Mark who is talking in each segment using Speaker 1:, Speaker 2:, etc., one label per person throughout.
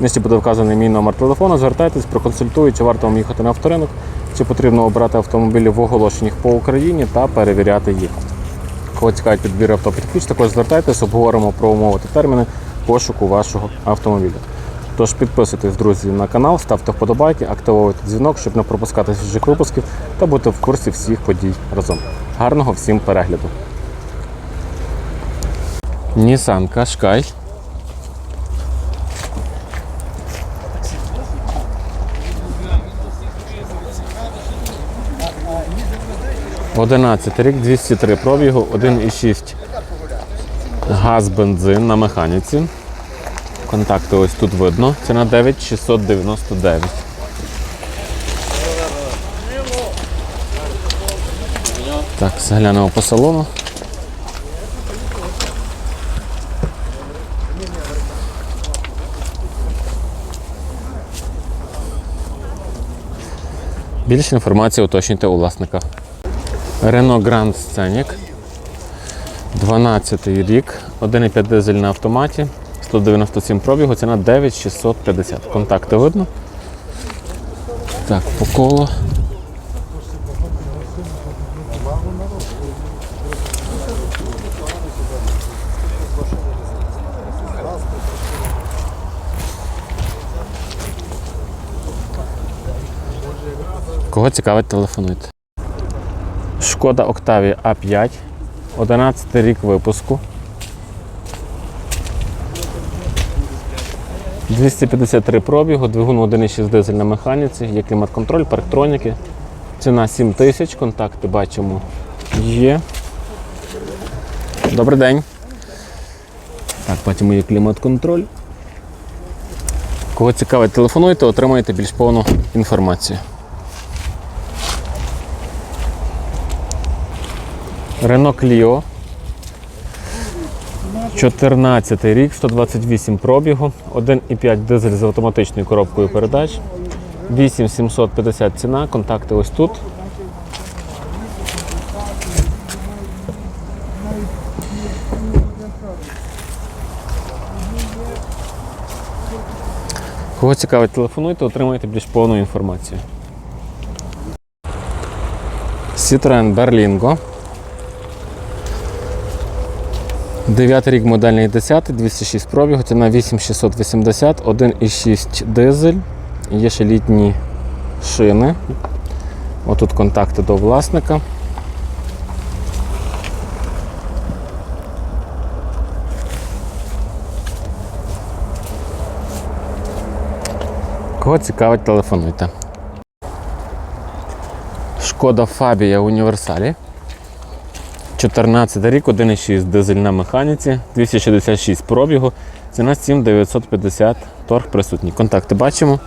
Speaker 1: Нижче буде вказаний мій номер телефону. Звертайтесь, проконсультую, чи варто вам їхати на авторинок, чи потрібно обирати автомобілі в оголошеннях по Україні та перевіряти їх. Кого цікавить підбір авто під ключ, також звертайтесь, обговоримо про умови та терміни пошуку вашого автомобіля. Тож підписуйтесь, друзі, на канал, ставте вподобайки, активуйте дзвінок, щоб не пропускати свіжих випусків та бути в курсі всіх подій разом. Гарного всім перегляду! Nissan Qashqai. Одинадцятий рік, 203 пробігу, 1,6 газ, бензин на механіці. Контакти ось тут видно. Ціна 9699. Так, заглянемо по салону. Більше інформації уточнюйте у власника. Renault Grand Scenic. 12 рік, 1,5 дизель на автоматі, 197 пробігу, ціна 9650. Контакти видно. Так, по колу. Кого цікавить, телефонуйте. Шкода Octavia A5, 11 рік випуску. 253 пробігу, двигун 1,6 дизель на механіці, є клімат-контроль, парктроніки. Ціна 7 тисяч, контакти бачимо є. Добрий день. Так, бачимо є клімат-контроль. Кого цікавить, телефонуйте, отримаєте більш повну інформацію. Renault Clio. 14 рік, 128 пробігу, 1,5 дизель з автоматичною коробкою передач. 8750 ціна, контакти ось тут. Кого цікавить, телефонуйте, отримаєте більш повну інформацію. Citroen Berlingo. 9 рік модельний 10, 206 пробігу, ціна 8680, 1,6 дизель. Є ще літні шини. Отут контакти до власника. Кого цікавить, телефонуйте. Шкода Фабія Універсалі. 14 рік, 1,6 дизель на механіці, 266 пробігу, ціна 7950, торг присутній. Контакти бачимо.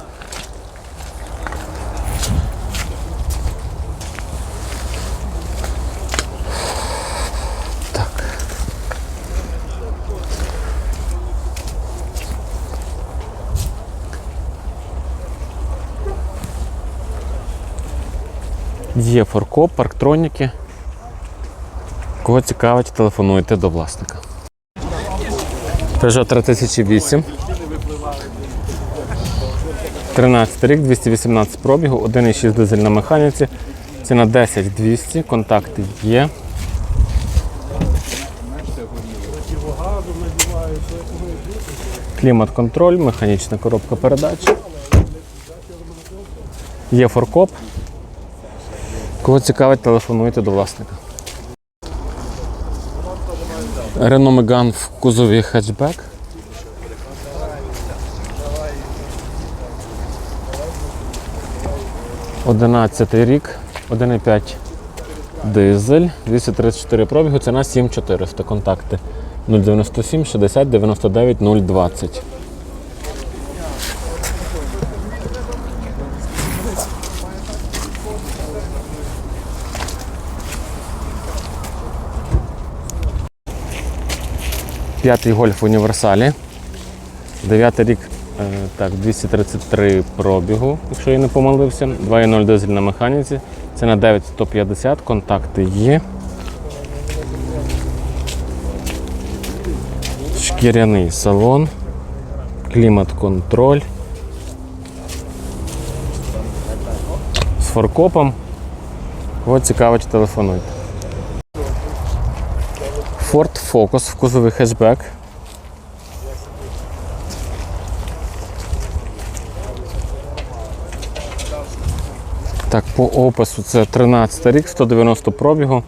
Speaker 1: Є форкоп, парктроніки. Кого цікавить, телефонуйте до власника. Peugeot 3008. 13 рік, 218 пробігу, 1,6 дизель на механіці. Ціна 10 200, контакти є. Клімат-контроль, механічна коробка передач. Є форкоп. Кого цікавить, телефонуйте до власника. Renault Megane в кузові хетчбек. Одинадцятий рік, 1,5 дизель, 234 пробігу, ціна 7400, контакти 097 60 99 020. П'ятий гольф в універсалі. Дев'ятий рік, е, так, 233 пробігу, якщо я не помилився. 2.0 дизель на механіці. Це на 9150, контакти є. Шкіряний салон, клімат-контроль. З форкопом. Кого цікавить, телефонуйте. Ford Focus в кузові хетчбек. Так, по опису це 13 рік, 190 пробігу,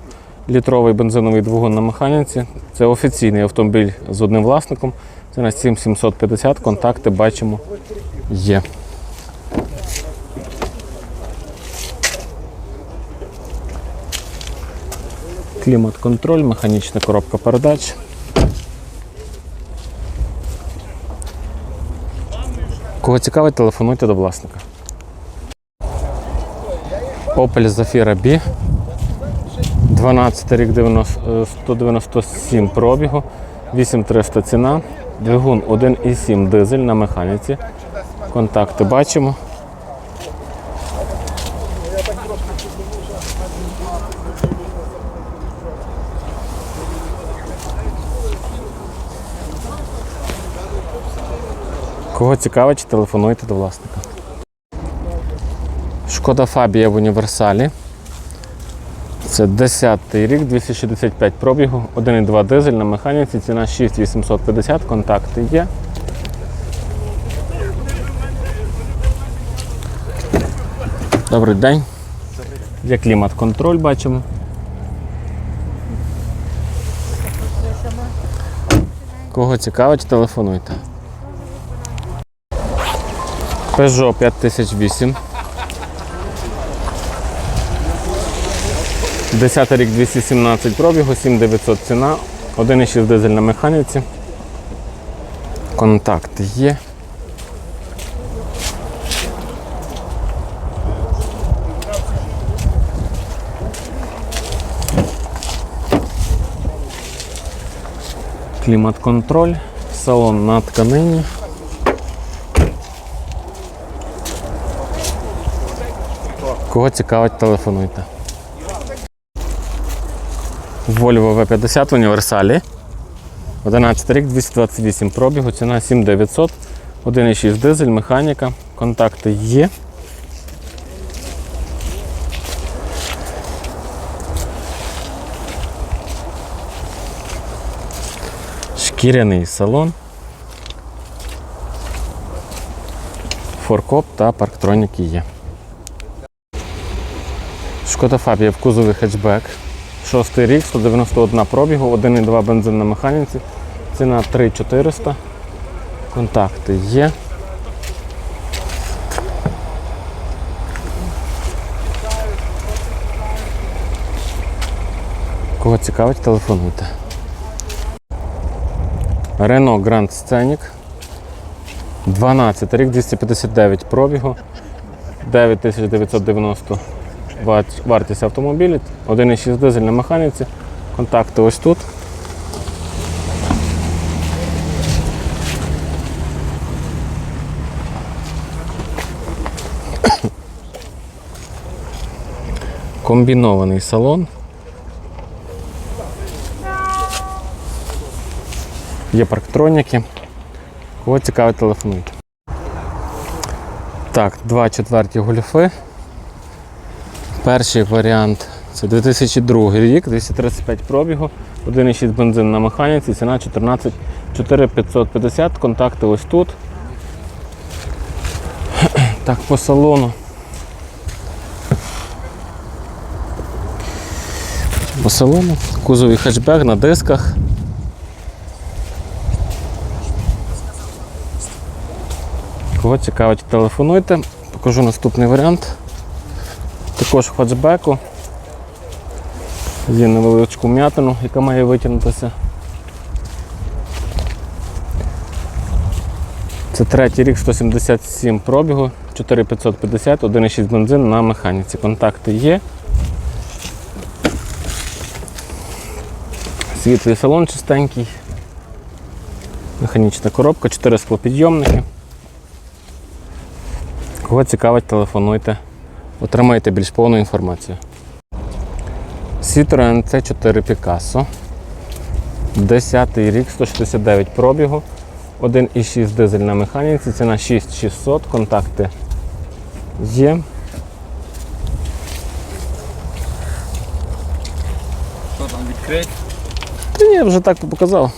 Speaker 1: літровий бензиновий двигун на механіці. Це офіційний автомобіль з одним власником. Це на 7750, контакти бачимо є. Клімат-контроль, механічна коробка передач. Кого цікавить, телефонуйте до власника. Opel Zafira B. 12 рік 90, е, 197 пробігу, 8300 ціна, двигун 1,7 дизель на механіці. Контакти бачимо. Кого цікавить, телефонуйте до власника. Шкода Фабія в універсалі. Це 10 й рік, 265 пробігу, 1,2 дизель на механіці, ціна 6850, контакти є. Добрий день. Є клімат-контроль бачимо. Кого цікавить, телефонуйте. Peugeot 5008. 10 рік 217 пробігу, 7900 ціна, 1,6 дизель на механіці. Контакти є. Клімат-контроль, салон на тканині. Кого цікавить, телефонуйте. Volvo V50 в універсалі. 11 рік, 228 пробігу, ціна 7900, 1,6 дизель, механіка, контакти є. Шкіряний салон. Форкоп та парктроніки є. Шкода Фабія в кузові хетчбек. Шостий рік, 191 пробігу, 1,2 бензин на механіці. Ціна 3400. Контакти є. Кого цікавить, телефонуйте. Renault Grand Scenic. 12 рік, 259 пробігу, 9990 ват- вартість автомобіля, 1,6 дизель на механіці. Контакти ось тут. Комбінований салон. Є парктроніки. Кого цікавить, телефонуйте. Так, два четверті гольфи. Перший варіант це 2002 рік, 235 пробігу, 1,6 бензин на механіці, ціна 14 4550, контакти ось тут. Так, по салону. По салону, кузовий хетчбек на дисках. Кого цікавить, телефонуйте. Покажу наступний варіант. Також в хетчбеку. Є невеличку м'ятину, яка має витягнутися. Це третій рік 177 пробігу, 4550, 1,6 бензин на механіці. Контакти є. Світлий салон чистенький. Механічна коробка, 4 склопідйомники. Кого цікавить, телефонуйте. Отримаєте більш повну інформацію. Citroen C4 Picasso. 10 рік, 169 пробігу. 1,6 дизель на механіці, ціна 6600, контакти є.
Speaker 2: Що там відкрить?
Speaker 1: Та ні, я вже так показав.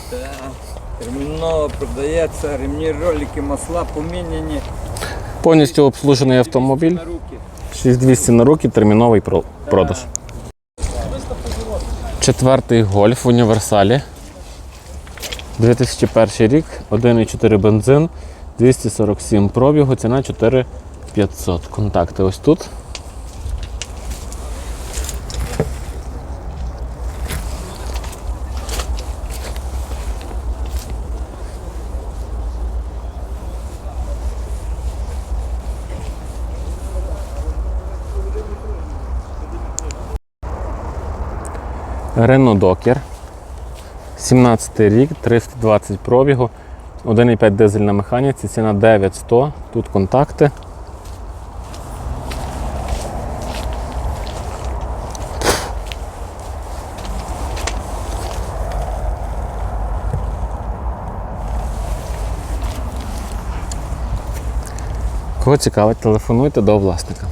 Speaker 2: Терміново продається, ремні, ролики, масла поміняні.
Speaker 1: Повністю обслужений автомобіль.
Speaker 2: На руки.
Speaker 1: 6200 на руки, терміновий продаж. Четвертий гольф в універсалі. 2001 рік, 1,4 бензин, 247 пробігу, ціна 4500. Контакти ось тут. Renault Docker. 17 рік, 320 пробігу, 1,5 дизель на механіці, ціна 9100. Тут контакти. Кого цікавить, телефонуйте до власника.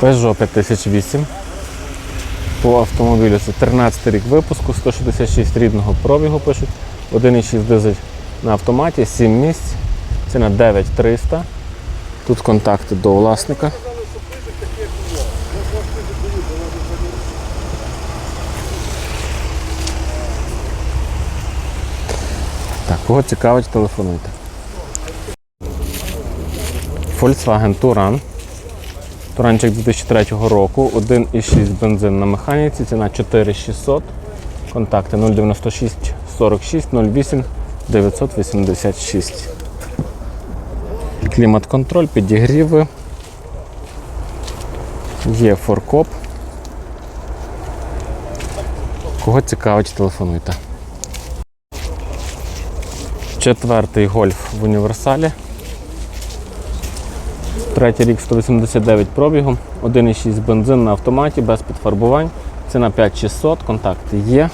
Speaker 1: Peugeot 5008. По автомобілю це 13 рік випуску, 166 рідного пробігу пишуть, 1,6 дизель на автоматі, 7 місць, ціна 9300. Тут контакти до власника. Так, кого цікавить, телефонуйте. Volkswagen Touran. Туранчик 2003 року, 1,6 бензин на механіці, ціна 4600. Контакти 096 46 08 986. Клімат-контроль, підігріви. Є форкоп. Кого цікавить, телефонуйте. Четвертий гольф в універсалі. Третій рік 189 пробігу, 1,6 бензин на автоматі без підфарбувань. Ціна 5600, контакти є.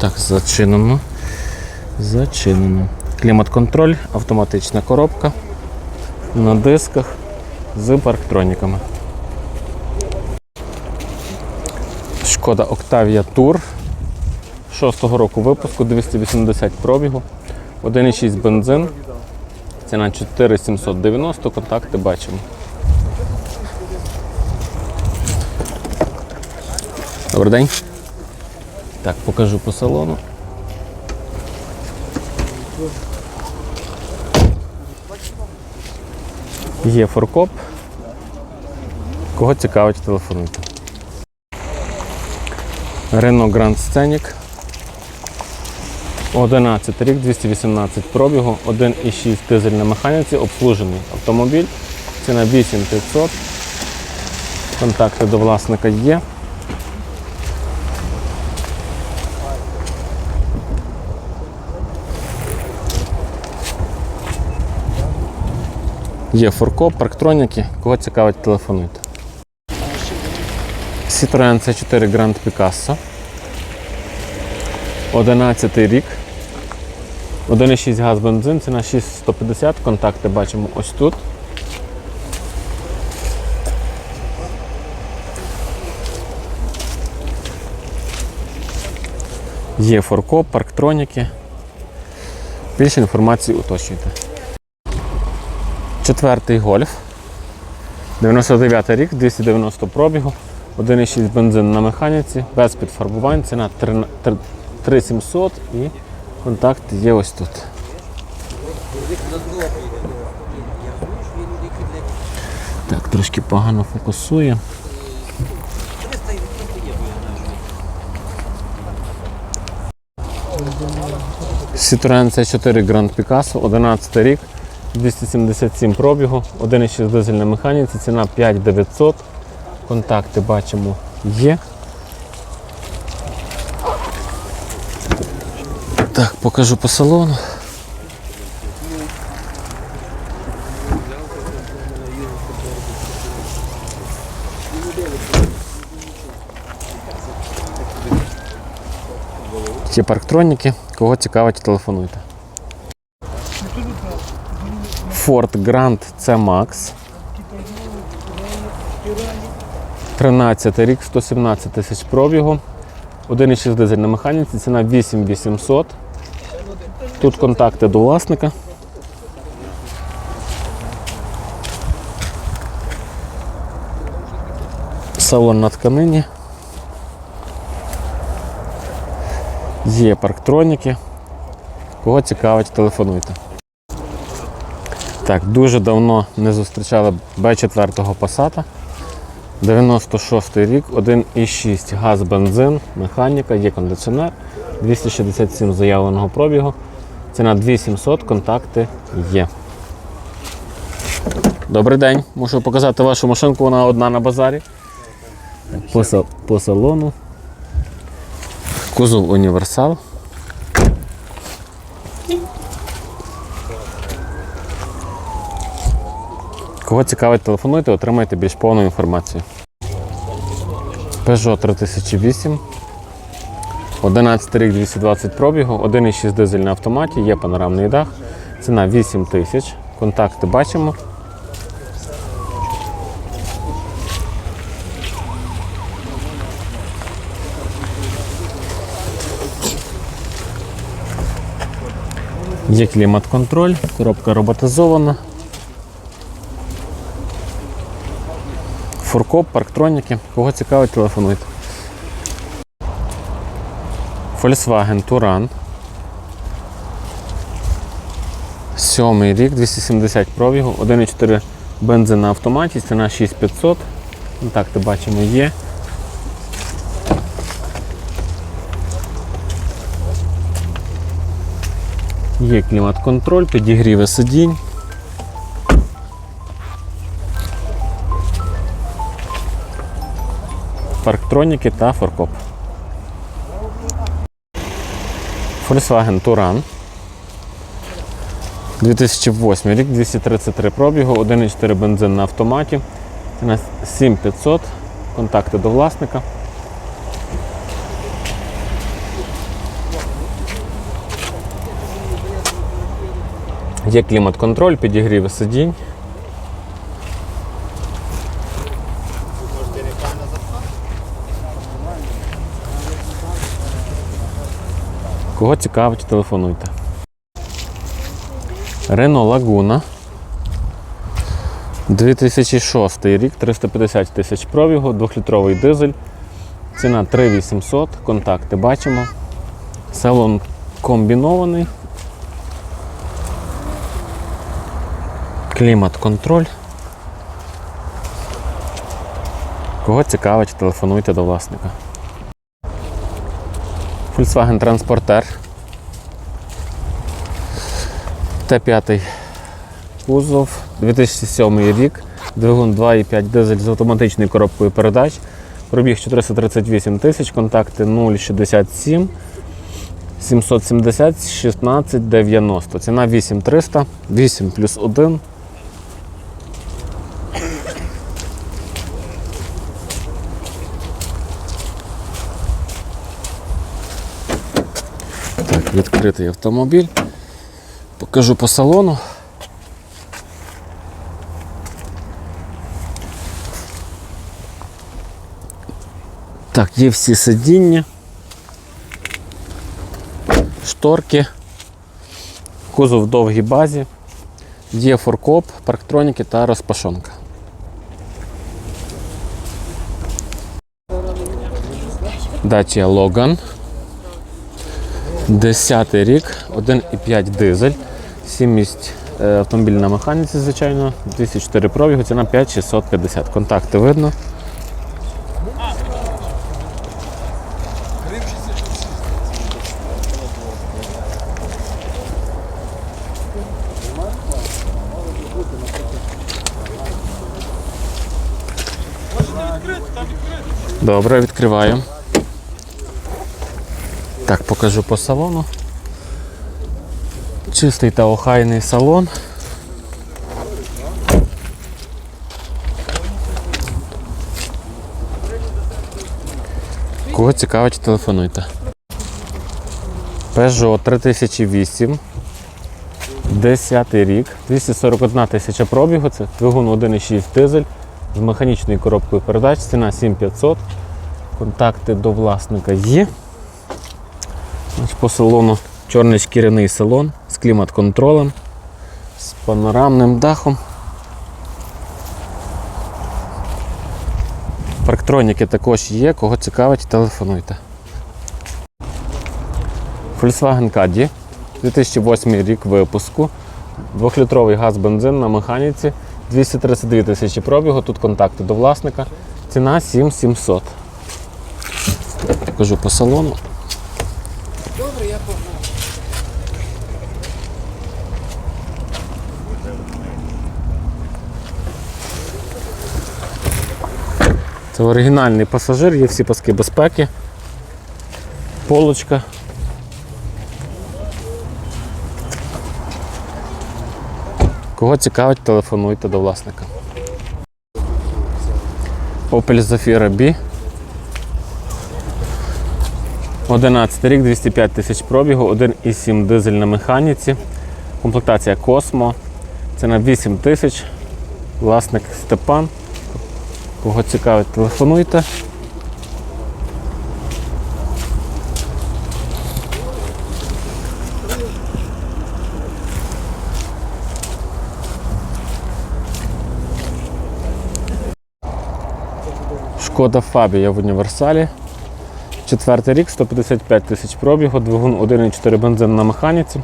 Speaker 1: Так, зачинено. Зачинено. Клімат-контроль, автоматична коробка на дисках з парктроніками. Шкода Octavia Tour 6-го року випуску, 280 пробігу, 1,6 бензин. Ціна 4790, контакти бачимо. Добрий день. Так, покажу по салону. Є форкоп. Кого цікавить, телефонуйте. Renault Grand Scenic. 11 рік, 218 пробігу, 1,6 дизель на механіці, обслужений автомобіль. Ціна 8500. Контакти до власника є. Є форкоп, парктроніки. Кого цікавить, телефонуйте. Citroen C4 Grand Picasso. 11 рік. 1,6 газ бензин, ціна 6150, контакти бачимо ось тут. Є форкоп, парктроніки. Більше інформації уточнюйте. Четвертий гольф. 99 рік, 290 пробігу, 1,6 бензин на механіці, без підфарбувань, ціна 3700 і контакт є ось тут. Так, трошки погано фокусує. Citroen C4 Grand Picasso, 11 рік, 277 пробігу, 1,6 дизель на механіці, ціна 5900. Контакти бачимо є. Так, покажу по салону. Ті парктроніки, кого цікавить, телефонуйте. Ford Grand C Max. 13 рік, 117 тисяч пробігу. 1,6 дизель на механіці, ціна 8800. Тут контакти до власника. Салон на тканині. Є парктроніки. Кого цікавить, телефонуйте. Так, дуже давно не зустрічали Б4 Passat. 96 рік, 1,6 газ, бензин, механіка, є кондиціонер, 267 заявленого пробігу. Ціна 2700, контакти є. Добрий день. Мушу показати вашу машинку, вона одна на базарі. По, по салону. Кузов універсал. Кого цікавить, телефонуйте, отримайте більш повну інформацію. Peugeot 3008. 11 рік 220 пробігу, 1,6 дизель на автоматі, є панорамний дах. Ціна 8 тисяч. Контакти бачимо. Є клімат-контроль, коробка роботизована. Фуркоп, парктроніки. Кого цікавить, телефонуйте. Volkswagen Touran. Сьомий рік, 270 пробігу, 1,4 бензин на автоматі, ціна 6500. Контакти бачимо є. Є клімат-контроль, підігріви сидінь. парктроніки та форкоп. Volkswagen Touran. 2008 рік, 233 пробігу, 1,4 бензин на автоматі. Ціна 7500. Контакти до власника. Є клімат-контроль, підігріви сидінь. Кого цікавить, телефонуйте. Renault Laguna. 2006 рік, 350 тисяч пробігу, 2-літровий дизель. Ціна 3800, контакти бачимо. Салон комбінований. Клімат-контроль. Кого цікавить, телефонуйте до власника. Volkswagen Transporter. Т5 кузов, 2007 рік, двигун 2,5 дизель з автоматичною коробкою передач. Пробіг 438 тисяч, контакти 067 770 16 90. Ціна 8300, 8 плюс 1. Так, відкритий автомобіль. Покажу по салону. Так, є всі сидіння, шторки, кузов в довгій базі, є форкоп, парктроніки та розпашонка. Dacia Logan. 10 рік, 1,5 дизель, 7 місць е, автомобіль на механіці, звичайно, 204 пробігу, ціна 5650. Контакти видно. Добре, відкриваю. Так, покажу по салону. Чистий та охайний салон. Кого цікавить, телефонуйте. Peugeot 3008. 10 рік, 241 тисяча пробігу, це двигун 1,6 дизель з механічною коробкою передач, ціна 7500. Контакти до власника є. По салону чорний шкіряний салон з клімат-контролем, з панорамним дахом. Парктроніки також є, кого цікавить, телефонуйте. Volkswagen Caddy, 2008 рік випуску. Двохлітровий газ бензин на механіці, 232 тисячі пробігу, тут контакти до власника. Ціна 7700. Покажу по салону. Це оригінальний пасажир, є всі паски безпеки, полочка. Кого цікавить, телефонуйте до власника. Opel Zafira B. 11 рік, 205 тисяч пробігу, 1,7 дизель на механіці. Комплектація Космо. Ціна 8 тисяч. Власник Степан. Кого цікавить, телефонуйте. Шкода Фабія в універсалі. Четвертий рік, 155 тисяч пробігу, двигун 1,4 бензин на механіці.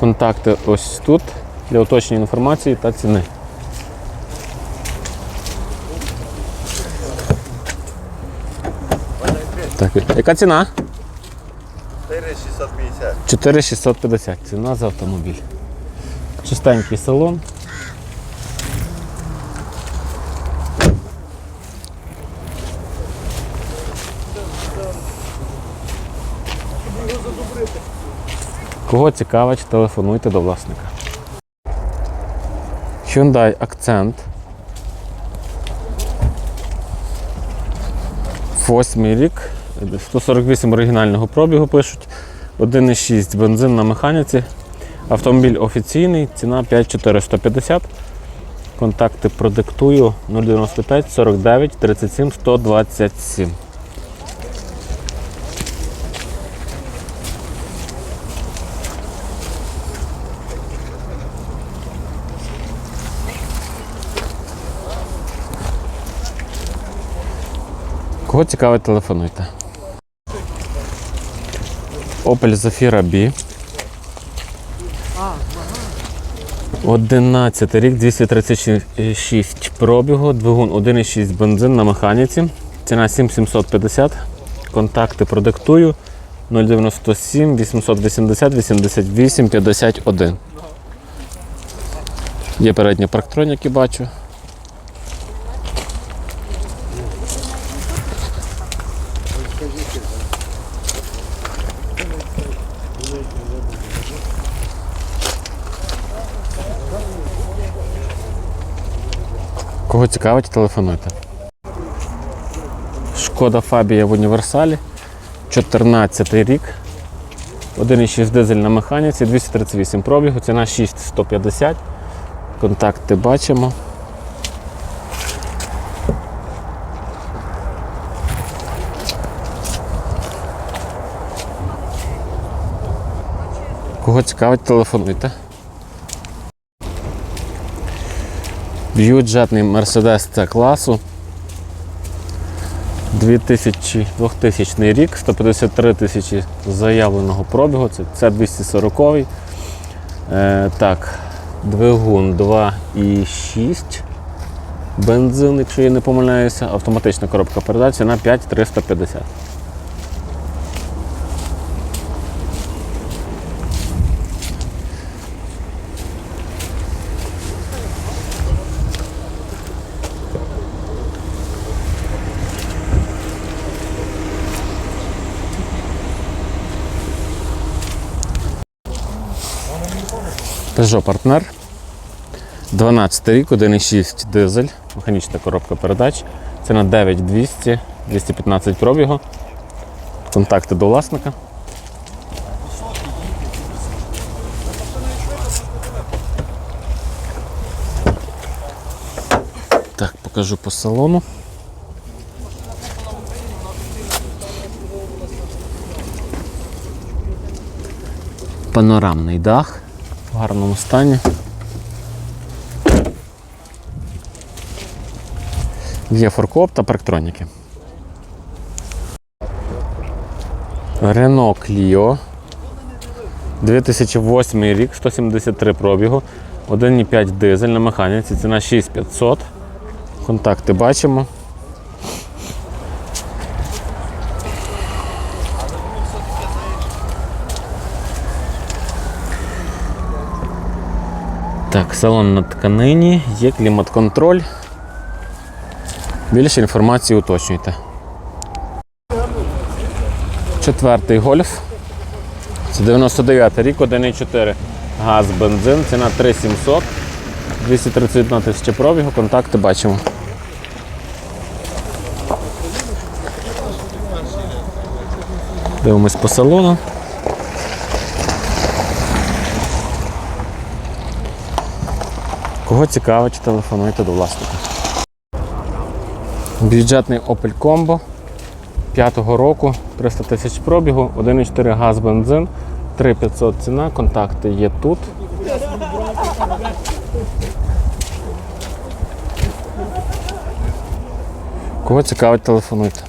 Speaker 1: Контакти ось тут для уточнення інформації та ціни. Так, яка ціна?
Speaker 3: 4650.
Speaker 1: 4650. Ціна за автомобіль. Чистенький салон. Кого цікавить, телефонуйте до власника. Hyundai Accent. Восьмий рік, 148 оригінального пробігу пишуть, 1,6 бензин на механіці. Автомобіль офіційний, ціна 5450. Контакти продиктую 095 49 37 127. Кого цікавить, телефонуйте. Opel Zafira B. 11 рік, 236 пробігу, двигун 1,6 бензин на механіці. Ціна 7750. Контакти продиктую 097 880 88 51. Є передні парктроніки, бачу. Кого цікавить, телефонуйте. Шкода Фабія в універсалі. 14 рік. 1,6 дизель на механіці, 238 пробігу, ціна 6150. Контакти бачимо. Кого цікавить, телефонуйте. Бюджетний Mercedes C класу. 2000, 2000 рік, 153 тисячі заявленого пробігу, це, це 240 е, Так, двигун 2,6. Бензин, якщо я не помиляюся, автоматична коробка передач на 5350. Peugeot Partner. 12 рік, 1,6 дизель, механічна коробка передач. Ціна 9200, 215 пробігу. Контакти до власника. Так, покажу по салону. Панорамний дах гарному стані. Є форкоп та парктроніки. Renault Clio. 2008 рік, 173 пробігу, 1,5 дизель на механіці, ціна 6500. Контакти бачимо. Салон на тканині, є клімат-контроль. Більше інформації уточнюйте. Четвертий гольф. Це 99 рік, 1,4 газ, бензин, ціна 3700, 231 тисяча пробігу, контакти бачимо. Дивимось по салону. Кого цікавить, телефонуйте до власника. Бюджетний Opel Combo 5-го року, 300 тисяч пробігу, 1,4 газ бензин, 3500 ціна, контакти є тут. Кого цікавить, телефонуйте.